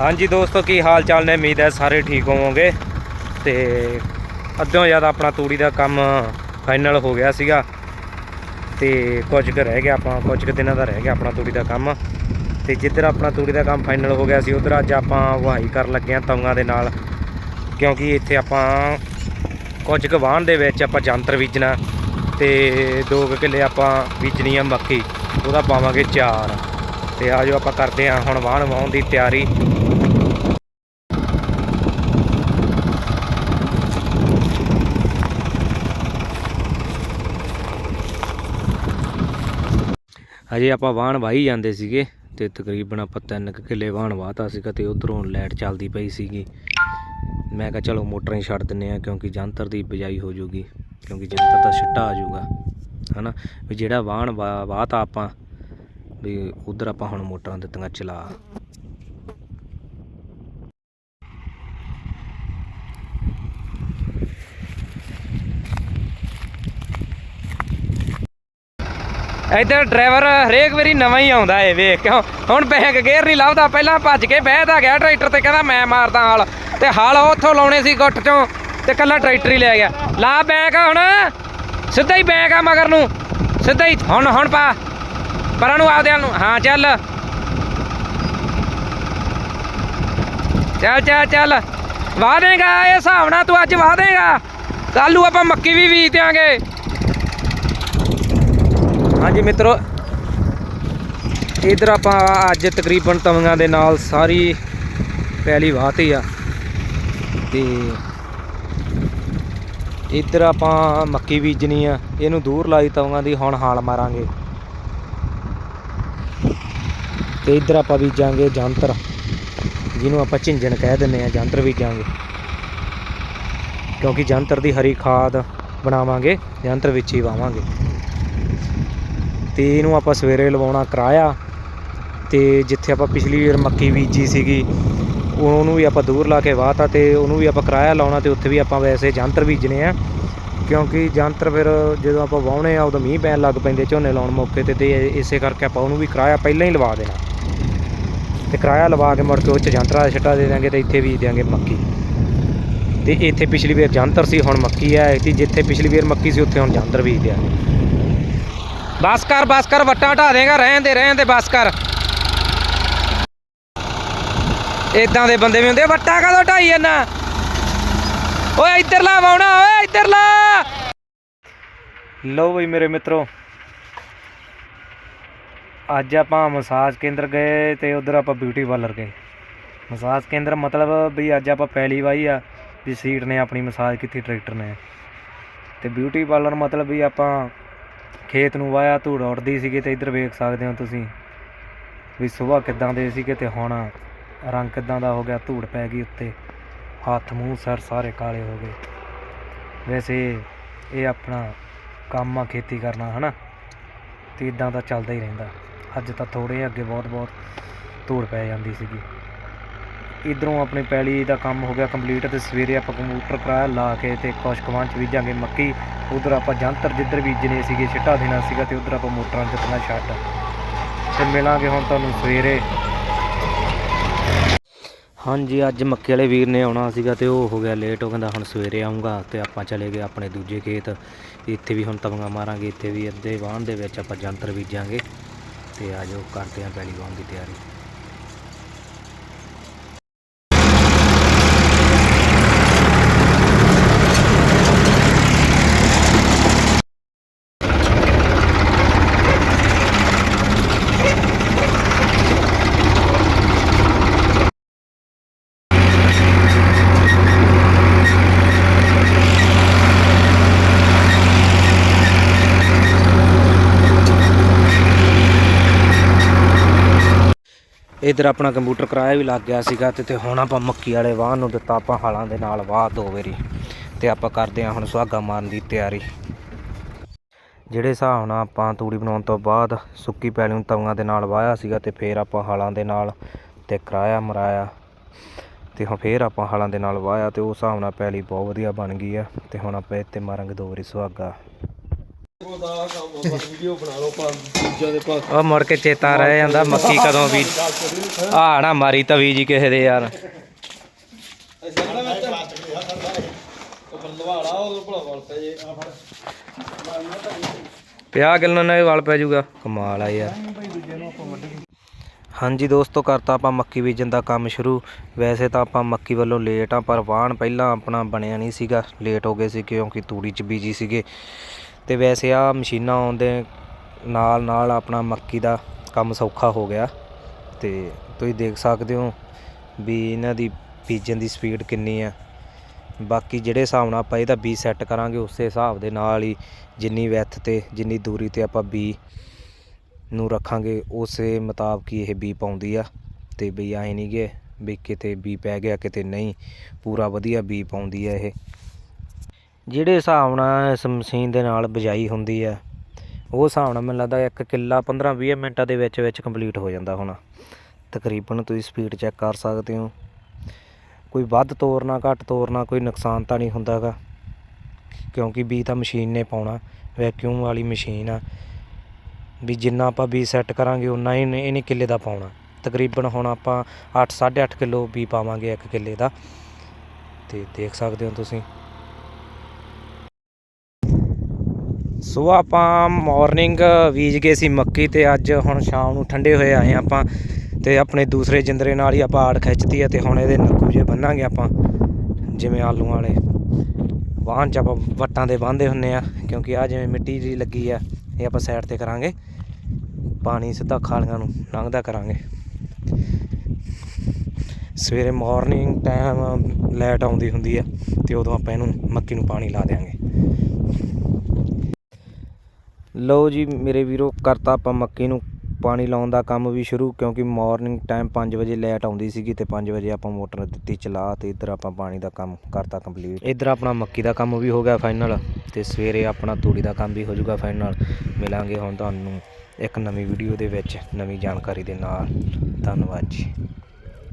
ਹਾਂਜੀ ਦੋਸਤੋ, ਕੀ ਹਾਲ ਚਾਲ ਨੇ? ਉਮੀਦ ਹੈ ਸਾਰੇ ਠੀਕ ਹੋਵੋਗੇ। ਤੇ ਅੱਧੋਂ ਜ਼ਿਆਦਾ ਆਪਣਾ ਤੂੜੀ ਦਾ ਕੰਮ ਫਾਈਨਲ ਹੋ ਗਿਆ ਸੀਗਾ। ਤੇ ਕੁਝ ਕੁ ਰਹਿ ਗਿਆ ਆਪਾਂ, ਕੁਝ ਕੁ ਦਿਨਾਂ ਦਾ ਰਹਿ ਗਿਆ ਆਪਣਾ ਤੂੜੀ ਦਾ ਕੰਮ। ਤੇ ਜਿੱਧਰ ਆਪਣਾ ਤੂੜੀ ਦਾ ਕੰਮ ਫਾਈਨਲ ਹੋ ਗਿਆ ਸੀ, ਉਧਰ ਅੱਜ ਆਪਾਂ ਵਹਾਈ ਕਰਨ ਲੱਗੇ ਹਾਂ ਤਵੀਆਂ ਦੇ ਨਾਲ। ਕਿਉਂਕਿ ਇੱਥੇ ਆਪਾਂ ਕੁਝ ਕੁ ਵਾਹਣ ਦੇ ਵਿੱਚ ਆਪਾਂ ਜੰਤਰ ਬੀਜਣਾ ਤੇ ਦੋ ਕੁ ਕਿੱਲੇ ਆਪਾਂ ਬੀਜਣੀ ਆ ਮੱਕੀ, ਉਹਦਾ ਪਾਵਾਂਗੇ ਚਾਰ। ਤੇ ਆਜੋ ਆਪਾਂ ਕਰਦੇ ਹਾਂ ਹੁਣ ਵਾਹਣ ਵਾਹੁਣ ਦੀ ਤਿਆਰੀ। ਹਜੇ ਆਪਾਂ ਵਾਹਣ ਵਾਹੀ ਜਾਂਦੇ ਸੀਗੇ ਤੇ ਤਕਰੀਬਨ ਆਪਾਂ ਤਿੰਨ ਕੁ ਕਿੱਲੇ ਵਾਹਣ ਵਾਹਤਾ ਸੀਗਾ ਤੇ ਉਧਰੋਂ ਲਾਈਟ ਚੱਲਦੀ ਪਈ ਸੀਗੀ। ਮੈਂ ਕਿਹਾ ਚਲੋ ਮੋਟਰਾਂ ਹੀ ਛੱਡ ਦਿੰਨੇ ਆ ਕਿਉਂਕਿ ਜੰਤਰ ਦੀ ਬਜਾਈ ਹੋ ਜੂਗੀ, ਕਿਉਂਕਿ ਜੰਤਰ ਦਾ ਛਿੱਟਾ ਆ ਜਾਊਗਾ ਹਨਾ? ਵੀ ਜਿਹੜਾ ਵਾਹਣ ਵਾ- ਵਾਹਤਾ ਆਪਾਂ, ਵੀ ਉਧਰ ਆਪਾਂ ਹੁਣ ਮੋਟਰਾਂ ਦਿੱਤੀਆਂ ਚਲਾ ਇੱਧਰ ਡਰਾਈਵਰ ਹਰੇਕ ਵਾਰੀ ਨਵਾਂ ਹੀ ਆਉਂਦਾ ਏ, ਵੇਖ, ਕਿਉਂ? ਹੁਣ ਬੈਕ ਗੇਅਰ ਨਹੀਂ ਲੱਭਦਾ, ਪਹਿਲਾਂ ਭੱਜ ਕੇ ਬਹਿਦਾ ਗਿਆ ਟਰੈਕਟਰ ਤੇ, ਕਹਿੰਦਾ ਮੈਂ ਮਾਰਦਾ ਹਾਲ। ਤੇ ਹਾਲ ਉੱਥੋਂ ਲਾਉਣੇ ਸੀ ਗੁੱਟ ਚੋਂ, ਤੇ ਕੱਲਾ ਟਰੈਕਟਰ ਹੀ ਲੈ ਗਿਆ। ਲਾ ਬੈਂਕ ਹੁਣ, ਸਿੱਧਾ ਹੀ ਬੈਕ ਆ ਮਗਰ ਨੂੰ, ਸਿੱਧਾ ਹੀ, ਹੁਣ ਹੁਣ ਪਾ। ਪਰਾਂ ਨੂੰ ਆਪਦੇ ਨੂੰ, ਹਾਂ, ਚੱਲ। ਚੱਲ ਚੱਲ ਚੱਲ। ਵਾਹ ਦੇਗਾ, ਇਹ ਹਿਸਾਬ ਨਾਲ ਤੂੰ ਅੱਜ ਵਾਹ ਦੇਗਾ। ਕੱਲ ਨੂੰ ਆਪਾਂ ਮੱਕੀ ਵੀ ਬੀਜ ਦਿਆਂਗੇ ਹਾਂਜੀ ਮਿੱਤਰੋ, ਇਧਰ ਆਪਾਂ ਅੱਜ ਤਕਰੀਬਨ ਤਵੀਆਂ ਦੇ ਨਾਲ ਸਾਰੀ ਪੈਲੀ ਵਾਹਤੀ ਆ। ਤੇ ਇਧਰ ਆਪਾਂ ਮੱਕੀ ਬੀਜਣੀ ਆ। ਇਹਨੂੰ ਦੂਰ ਲਾਈ ਤਵੀਆਂ ਦੀ, ਹੁਣ ਹਾਲ ਮਾਰਾਂਗੇ। ਤੇ ਇਧਰ ਆਪਾਂ ਬੀਜਾਂਗੇ ਜੰਤਰ, ਜਿਹਨੂੰ ਆਪਾਂ ਝਿੰਜਣ ਕਹਿ ਦਿੰਦੇ ਆ। ਜੰਤਰ ਬੀਜਾਂਗੇ। ਕਿਉਂਕਿ ਜੰਤਰ ਦੀ ਹਰੀ ਖਾਦ ਬਣਾਵਾਂਗੇ, ਜੰਤਰ ਵਿੱਚ ਹੀ ਵਾਵਾਂਗੇ। ਤੇ ਇਹਨੂੰ ਆਪਾਂ ਸਵੇਰੇ ਲਵਾਉਣਾ ਕਰਾਇਆ ਤੇ ਜਿੱਥੇ ਆਪਾਂ ਪਿਛਲੀ ਵਾਰ ਮੱਕੀ ਬੀਜੀ ਸੀਗੀ, ਉਹਨੂੰ ਵੀ ਆਪਾਂ ਦੂਰ ਲਾ ਕੇ ਵਾਹਤਾ ਤੇ ਉਹਨੂੰ ਵੀ ਆਪਾਂ ਕਰਾਇਆ ਲਾਉਣਾ ਤੇ ਉੱਥੇ ਵੀ ਆਪਾਂ ਵੈਸੇ ਜੰਤਰ ਬੀਜਣੇ ਆ। ਕਿਉਂਕਿ ਜੰਤਰ ਫਿਰ ਜਦੋਂ ਆਪਾਂ ਵਾਹੁਣੇ ਆ, ਉਦੋਂ ਮੀਂਹ ਪੈਣ ਲੱਗ ਪੈਂਦੇ ਝੋਨੇ ਲਾਉਣ ਮੌਕੇ ਤੇ ਤੇ ਇਸੇ ਕਰਕੇ ਆਪਾਂ ਉਹਨੂੰ ਵੀ ਕਰਾਇਆ ਪਹਿਲਾਂ ਹੀ ਲਵਾ ਦੇਣਾ। ਤੇ ਕਿਰਾਇਆ ਲਵਾ ਕੇ ਮੁੜ ਕੇ ਉਹ 'ਚ ਜੰਤਰਾ ਦਾ ਛਿੱਟਾ ਦੇ ਦਾਂਗੇ ਤੇ ਇੱਥੇ ਬੀਜ ਦਿਆਂਗੇ ਮੱਕੀ। ਤੇ ਇੱਥੇ ਪਿਛਲੀ ਵਾਰ ਜੰਤਰ ਸੀ, ਹੁਣ ਮੱਕੀ ਆ ਤੇ ਜਿੱਥੇ ਪਿਛਲੀ ਵਾਰ ਮੱਕੀ ਸੀ, ਉੱਥੇ ਹੁਣ ਜੰਤਰ ਬੀਜ ਦਿਆਂਗੇ। ਬਸ ਕਰ ਬਸ ਕਰ ਵੱਟਾਂ ਹਟਾ ਦੇਗਾ ਰਹਿਣ ਦੇ ਰਹਿਣ ਦੇ ਬਸ ਕਰ ਇਦਾਂ ਦੇ ਬੰਦੇ ਵੀ ਹੁੰਦੇ ਵੱਟਾਂ ਕਦੋਂ ਢਾਈ ਜਾਂਦਾ ਓਏ ਇੱਧਰ ਲਾ ਵਾਉਣਾ ਓਏ ਇੱਧਰ ਲਾ ਲਓ ਬਈ ਮੇਰੇ ਮਿੱਤਰੋ ਅੱਜ ਆਪਾਂ ਮਸਾਜ ਕੇਂਦਰ ਗਏ ਤੇ ਉਧਰ ਆਪਾਂ ਬਿਊਟੀ ਪਾਰਲਰ ਗਏ ਮਸਾਜ ਕੇਂਦਰ ਮਤਲਬ ਵੀ ਅੱਜ ਆਪਾਂ ਪਹਿਲੀ ਵਾਰੀ ਆ ਵੀ ਸੀਟ ਨੇ ਆਪਣੀ ਮਸਾਜ ਕੀਤੀ ਟਰੈਕਟਰ ਨੇ ਤੇ ਬਿਊਟੀ ਪਾਰਲਰ ਮਤਲਬ ਵੀ ਆਪਾਂ ਖੇਤ ਨੂੰ ਵਾਇਆ, ਧੂੜ ਉੱਡਦੀ ਸੀਗੀ ਤੇ ਇੱਧਰ ਵੇਖ ਸਕਦੇ ਹੋ ਤੁਸੀਂ ਵੀ ਸਵੇਰ ਕਿੱਦਾਂ ਦੇ ਸੀਗੇ ਤੇ ਹੁਣ ਰੰਗ ਕਿੱਦਾਂ ਦਾ ਹੋ ਗਿਆ, ਧੂੜ ਪੈ ਗਈ ਉੱਤੇ। ਹੱਥ, ਮੂੰਹ, ਸਰ ਸਾਰੇ ਕਾਲੇ ਹੋ ਗਏ। ਵੈਸੇ ਇਹ ਆਪਣਾ ਕੰਮ ਆ ਖੇਤੀ ਕਰਨਾ, ਹਨਾ? ਤੇ ਇਦਾਂ ਦਾ ਚੱਲਦਾ ਹੀ ਰਹਿੰਦਾ। ਅੱਜ ਤਾਂ ਥੋੜੇ ਅੱਗੇ ਬਹੁਤ ਬਹੁਤ ਧੂੜ ਪੈ ਜਾਂਦੀ ਸੀਗੀ। ਇਧਰੋਂ ਆਪਣੀ ਪੈਲੀ ਦਾ ਕੰਮ ਹੋ ਗਿਆ ਕੰਪਲੀਟ ਤੇ ਸਵੇਰੇ ਆਪਾਂ ਕੰਪਿਊਟਰ ਕਰਾਇਆ, ਲਾ ਕੇ ਤੇ ਕੁਛ ਕੁ ਚ ਬੀਜਾਂਗੇ ਮੱਕੀ, ਉਧਰ ਆਪਾਂ ਜੰਤਰ ਜਿੱਧਰ ਬੀਜਣੇ ਸੀਗੇ, ਛਿੱਟਾ ਦੇਣਾ ਸੀਗਾ ਤੇ ਉਧਰ ਆਪਾਂ ਮੋਟਰਾਂ ਜਿੱਤਣਾ ਛੱਡ ਤੇ ਮਿਲਾਂਗੇ ਹੁਣ ਤੁਹਾਨੂੰ ਸਵੇਰੇ। ਹਾਂਜੀ, ਅੱਜ ਮੱਕੇ ਵਾਲੇ ਵੀਰ ਨੇ ਆਉਣਾ ਸੀਗਾ ਤੇ ਉਹ ਹੋ ਗਿਆ ਲੇਟ ਉਹ ਕਹਿੰਦਾ ਹੁਣ ਸਵੇਰੇ ਆਉਂਗਾ ਤੇ ਆਪਾਂ ਚਲੇ ਗਏ ਆਪਣੇ ਦੂਜੇ ਖੇਤ। ਇੱਥੇ ਵੀ ਹੁਣ ਤਵੀਆਂ ਮਾਰਾਂਗੇ, ਇੱਥੇ ਵੀ ਅੱਧੇ ਵਾਹਣ ਦੇ ਵਿੱਚ ਆਪਾਂ ਜੰਤਰ ਬੀਜਾਂਗੇ ਤੇ ਆਜੋ ਕਰਦੇ ਆਂ ਪੈਲੀ ਵਾਹਣ ਦੀ ਤਿਆਰੀ। ਇਧਰ ਆਪਣਾ ਕੰਪਿਊਟਰ ਕਿਰਾਇਆ ਵੀ ਲੱਗ ਗਿਆ ਸੀਗਾ ਤੇ ਤੇ ਹੁਣ ਆਪਾਂ ਮੱਕੀ ਵਾਲੇ ਵਾਹਨ ਨੂੰ ਦਿੱਤਾ ਆਪਾਂ ਹਾਲਾਂ ਦੇ ਨਾਲ ਵਾਹ ਦੋ ਵਾਰੀ। ਤੇ ਆਪਾਂ ਕਰਦੇ ਹਾਂ ਹੁਣ ਸੁਹਾਗਾ ਮਾਰਨ ਦੀ ਤਿਆਰੀ। ਜਿਹੜੇ ਹਿਸਾਬ ਨਾਲ ਆਪਾਂ ਤੂੜੀ ਬਣਾਉਣ ਤੋਂ ਬਾਅਦ ਸੁੱਕੀ ਪੈਲੀ ਨੂੰ ਤਵਾਂ ਦੇ ਨਾਲ ਵਾਹਿਆ ਸੀਗਾ ਤੇ ਫੇਰ ਆਪਾਂ ਹਾਲਾਂ ਦੇ ਨਾਲ ਤੇ ਕਿਰਾਇਆ ਮਰਾਇਆ। ਤੇ ਹੁਣ ਫੇਰ ਆਪਾਂ ਹਾਲਾਂ ਦੇ ਨਾਲ ਵਾਹਿਆ ਤੇ ਉਹ ਹਿਸਾਬ ਨਾਲ ਪੈਲੀ ਬਹੁਤ ਵਧੀਆ ਬਣ ਗਈ ਆ ਤੇ ਹੁਣ ਆਪਾਂ ਇੱਥੇ ਮਾਰਾਂਗੇ ਦੋ ਵਾਰੀ ਸੁਹਾਗਾ। ਉਹਦਾ ਕੰਮ ਬਸ ਵੀਡੀਓ ਬਣਾ ਲਓ ਪਾ ਦੂਜਿਆਂ ਦੇ ਪਾ ਉਹ ਮੁੜ ਕੇ ਚੇਤਾ ਰਹਿ ਜਾਂਦਾ ਮੱਕੀ ਕਦੋਂ ਵੀ। ਆ ਨਾ ਮਾਰੀ ਤਵੀ ਜੀ ਕਿਸੇ ਦੇ ਯਾਰ। ਅਸੀਂ ਕਿਹੜਾ ਵਿੱਚ ਉਹ ਬੰਦਵਾਲਾ ਉਹ ਭਲਾ ਵਲ ਜੇ ਆ ਫੜ 50 ਕਿਲੋ ਨਾਲ ਵੀ ਵਲ ਪੈ ਜਾਊਗਾ। ਕਮਾਲ ਆ ਯਾਰ। ਹਾਂਜੀ ਦੋਸਤੋ ਕਰਤਾ ਆਪਾਂ ਮੱਕੀ ਬੀਜਣ ਦਾ ਕੰਮ ਸ਼ੁਰੂ। ਵੈਸੇ ਤਾਂ ਆਪਾਂ ਮੱਕੀ ਵੱਲੋਂ ਲੇਟ ਆ, ਪਰ ਵਾਹਣ ਪਹਿਲਾਂ ਆਪਣਾ ਬਣਿਆ ਨਹੀਂ ਸੀਗਾ। ਲੇਟ ਹੋ ਗਏ ਸੀ ਕਿਉਂਕਿ ਤੂੜੀ 'ਚ ਬੀਜੀ ਸੀਗੇ। ਅਤੇ ਵੈਸੇ ਆਹ ਮਸ਼ੀਨਾਂ ਆਉਣ ਦੇ ਨਾਲ ਨਾਲ ਆਪਣਾ ਮੱਕੀ ਦਾ ਕੰਮ ਸੌਖਾ ਹੋ ਗਿਆ। ਅਤੇ ਤੁਸੀਂ ਦੇਖ ਸਕਦੇ ਹੋ ਵੀ ਇਹਨਾਂ ਦੀ ਬੀਜਣ ਦੀ ਸਪੀਡ ਕਿੰਨੀ ਆ। ਬਾਕੀ ਜਿਹੜੇ ਹਿਸਾਬ ਨਾਲ ਆਪਾਂ ਇਹਦਾ ਬੀ ਸੈੱਟ ਕਰਾਂਗੇ, ਉਸੇ ਹਿਸਾਬ ਦੇ ਨਾਲ ਹੀ ਜਿੰਨੀ ਵਿੱਥ ਤੇ, ਜਿੰਨੀ ਦੂਰੀ ਤੇ ਆਪਾਂ ਬੀ ਨੂੰ ਰੱਖਾਂਗੇ, ਉਸੇ ਮੁਤਾਬਕ ਹੀ ਇਹ ਬੀ ਪਾਉਂਦੀ ਆ। ਤੇ ਬਈ ਐ ਨਹੀਂ ਗੇ ਵੀ ਕਿਤੇ ਬੀ ਪੈ ਗਿਆ, ਕਿਤੇ ਨਹੀਂ, ਪੂਰਾ ਵਧੀਆ ਬੀ ਪਾਉਂਦੀ ਆ ਇਹ। ਜਿਹੜੇ ਹਿਸਾਬ ਨਾਲ ਇਸ ਮਸ਼ੀਨ ਦੇ ਨਾਲ ਬਿਜਾਈ ਹੁੰਦੀ ਆ ਉਹ ਹਿਸਾਬ ਨਾਲ ਮੈਨੂੰ ਲੱਗਦਾ ਇੱਕ ਕਿੱਲਾ 15-20 ਮਿੰਟਾਂ ਦੇ ਵਿੱਚ ਵਿੱਚ ਕੰਪਲੀਟ ਹੋ ਜਾਂਦਾ ਹੋਣਾ। ਤਕਰੀਬਨ ਤੁਸੀਂ ਸਪੀਡ ਚੈੱਕ ਕਰ ਸਕਦੇ ਹੋ। ਕੋਈ ਵੱਧ ਤੋਰਨਾ ਘੱਟ ਤੋਰਨਾ ਕੋਈ ਨੁਕਸਾਨ ਤਾਂ ਨਹੀਂ ਹੁੰਦਾਗਾ ਕਿਉਂਕਿ ਬੀ ਤਾਂ ਮਸ਼ੀਨ ਨੇ ਪਾਉਣਾ ਵੈਕਿਊਮ ਵਾਲੀ ਮਸ਼ੀਨ ਆ। ਵੀ ਜਿੰਨਾ ਆਪਾਂ ਬੀ ਸੈੱਟ ਕਰਾਂਗੇ ਉਨਾ ਹੀ ਇਹਨੇ ਇਹਨੇ ਕਿੱਲੇ ਦਾ ਪਾਉਣਾ। ਤਕਰੀਬਨ ਹੁਣ ਆਪਾਂ 8 8.5 ਕਿਲੋ ਬੀ ਪਾਵਾਂਗੇ ਇੱਕ ਕਿੱਲੇ ਦਾ। ਤੇ ਦੇਖ ਸਕਦੇ ਹੋ ਤੁਸੀਂ। ਸੋ ਆਪਾਂ ਮਾਰਨਿੰਗ ਬੀਜ ਗਏ ਸੀ ਮੱਕੀ ਤੇ ਅੱਜ ਹੁਣ ਸ਼ਾਮ ਨੂੰ ਠੰਡੇ ਹੋਏ ਆਏ ਆਪਾਂ ਤੇ ਆਪਣੇ ਦੂਸਰੇ ਜਿੰਦਰੇ ਨਾਲ ਹੀ ਆਪਾਂ ਆੜ ਖਿੱਚਤੀ ਹੈ ਤੇ ਹੁਣ ਇਹਦੇ ਨੱਕੂ ਜੇ ਬੰਨਾਂਗੇ ਆਪਾਂ, ਜਿਵੇਂ ਆਲੂ ਵਾਲੇ। ਵਾਹਨ ਚ ਆਪਾਂ ਵੱਟਾਂ ਦੇ ਬਾਂਦੇ ਹੁੰਨੇ ਆ, ਕਿਉਂਕਿ ਆ ਜਿਵੇਂ ਮਿੱਟੀ ਜੀ ਲੱਗੀ ਆ, ਇਹ ਆਪਾਂ ਸਾਈਡ ਤੇ ਕਰਾਂਗੇ। ਪਾਣੀ ਸਿੱਧਾ ਖਾਲੀਆਂ ਨੂੰ ਲੰਘਦਾ ਕਰਾਂਗੇ। ਸਵੇਰੇ ਮਾਰਨਿੰਗ ਟਾਈਮ ਲਾਈਟ ਆਉਂਦੀ ਹੁੰਦੀ ਆ, ਤੇ ਉਦੋਂ ਆਪਾਂ ਇਹਨੂੰ ਮੱਕੀ ਨੂੰ ਪਾਣੀ ਲਾ ਦੇਾਂਗੇ ਲਓ ਜੀ ਮੇਰੇ ਵੀਰੋ, ਕਰਤਾ ਆਪਾਂ ਮੱਕੀ ਨੂੰ। ਪਾਣੀ ਲਾਉਣ ਦਾ ਕੰਮ ਵੀ ਸ਼ੁਰੂ, ਕਿਉਂਕਿ ਮਾਰਨਿੰਗ ਟਾਈਮ 5 ਵਜੇ ਲਾਈਟ ਆਉਂਦੀ ਸੀਗੀ ਤੇ 5 ਵਜੇ ਆਪਾਂ ਮੋਟਰ ਦਿੱਤੀ ਚਲਾ ਤੇ ਇੱਧਰ ਆਪਾਂ ਪਾਣੀ ਦਾ ਕੰਮ ਕਰਤਾ ਕੰਪਲੀਟ ਇੱਧਰ ਆਪਣਾ ਮੱਕੀ ਦਾ ਕੰਮ ਵੀ ਹੋ ਗਿਆ ਫਾਈਨਲ ਤੇ ਸਵੇਰੇ ਆਪਣਾ ਤੂੜੀ ਦਾ ਕੰਮ ਵੀ ਹੋ ਜਾਊਗਾ ਫਾਈਨਲ ਮਿਲਾਂਗੇ ਹੁਣ ਤੁਹਾਨੂੰ ਇੱਕ ਨਵੀਂ ਵੀਡੀਓ ਦੇ ਵਿੱਚ, ਨਵੀਂ ਜਾਣਕਾਰੀ ਦੇ ਨਾਲ। ਧੰਨਵਾਦ ਜੀ।